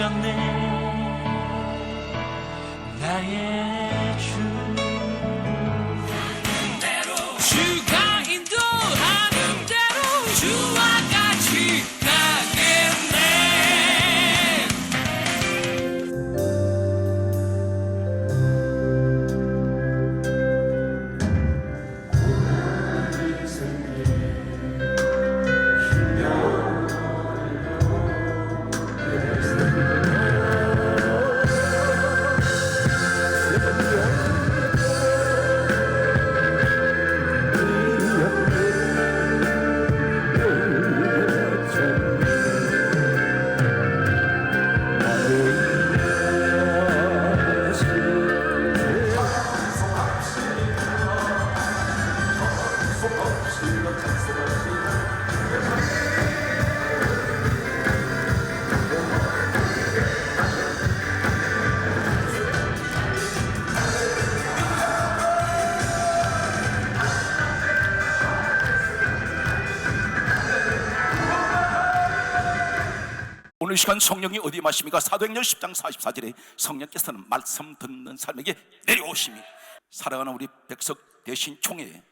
오셨네. 나의 주 오늘 시간 성령이 어디 마십니까? 사도행전 10장 44절에 성령께서는 말씀 듣는 사람에게 내려오심이 사랑하는 우리 백석 대신 총회에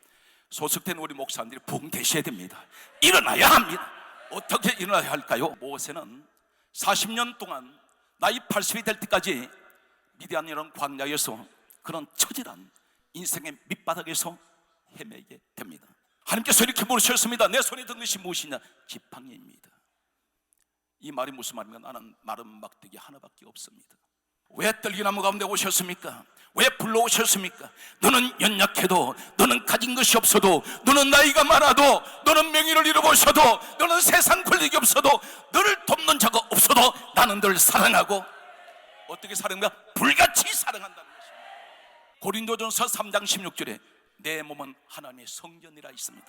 소속된 우리 목사님들이 붕 계셔야 됩니다. 일어나야 합니다. 어떻게 일어나야 할까요? 모세는 40년 동안 나이 80이 될 때까지 미디안 이런 광야에서 그런 처절한 인생의 밑바닥에서 헤매게 됩니다. 하나님께서 이렇게 물으셨습니다. 내 손에 든 것이 무엇이냐? 지팡이입니다. 이 말이 무슨 말인가? 나는 마른 막대기 하나밖에 없습니다. 왜 떨기나무 가운데 오셨습니까? 왜 불러오셨습니까? 너는 연약해도, 너는 가진 것이 없어도, 너는 나이가 많아도, 너는 명예를 잃어보셔도, 너는 세상 권력이 없어도, 너를 돕는 자가 없어도 나는 널 사랑하고 어떻게 사랑한가? 불같이 사랑한다는 것입니다. 고린도전서 3장 16절에 내 몸은 하나님의 성전이라 있습니다.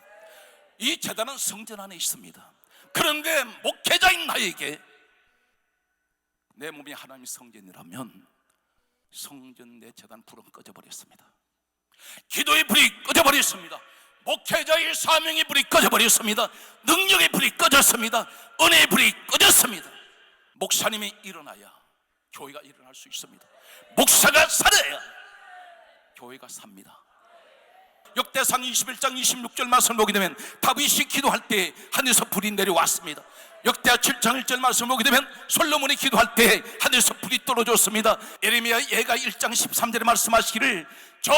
이 재단은 성전 안에 있습니다. 그런데 목회자인 나에게 내 몸이 하나님의 성전이라면 성전 내 재단 불은 꺼져버렸습니다. 기도의 불이 꺼져버렸습니다. 목회자의 사명의 불이 꺼져버렸습니다. 능력의 불이 꺼졌습니다. 은혜의 불이 꺼졌습니다. 목사님이 일어나야 교회가 일어날 수 있습니다. 목사가 살아야 교회가 삽니다. 역대상 21장 26절 말씀을 보게 되면 다윗이 기도할 때 하늘에서 불이 내려왔습니다. 역대하 7장 1절 말씀을 보게 되면 솔로몬이 기도할 때 하늘에서 불이 떨어졌습니다. 예레미야 예가 1장 13절에 말씀하시기를 저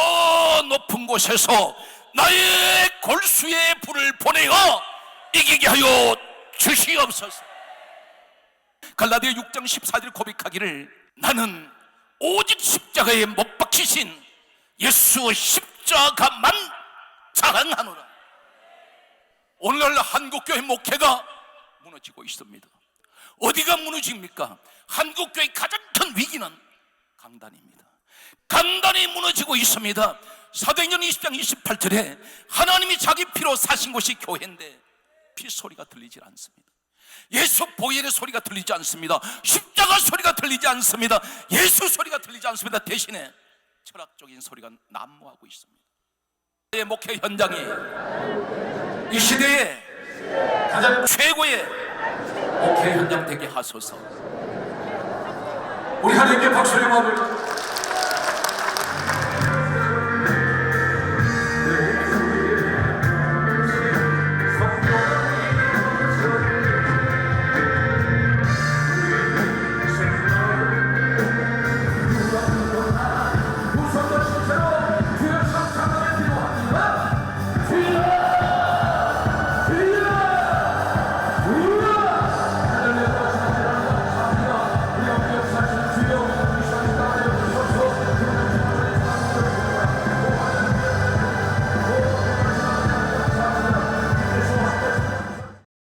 높은 곳에서 나의 골수의 불을 보내어 이기게 하여 주시옵소서. 갈라디아 6장 14절 고백하기를 나는 오직 십자가에 못 박히신 예수 십자가만 자랑하노라. 오늘 한국교회 목회가 무너지고 있습니다. 어디가 무너집니까? 한국교회 가장 큰 위기는 강단입니다. 강단이 무너지고 있습니다. 사도행전 20장 28절에 하나님이 자기 피로 사신 곳이 교회인데 피 소리가 들리지 않습니다. 예수 보혈의 소리가 들리지 않습니다. 십자가 소리가 들리지 않습니다. 예수 소리가 들리지 않습니다. 대신에 철학적인 소리가 난무하고 있습니다. 의 목회 현장이 이 시대에 가장 최고의 목회 현장 되게 하소서. 우리 하나님께 박수의 마음을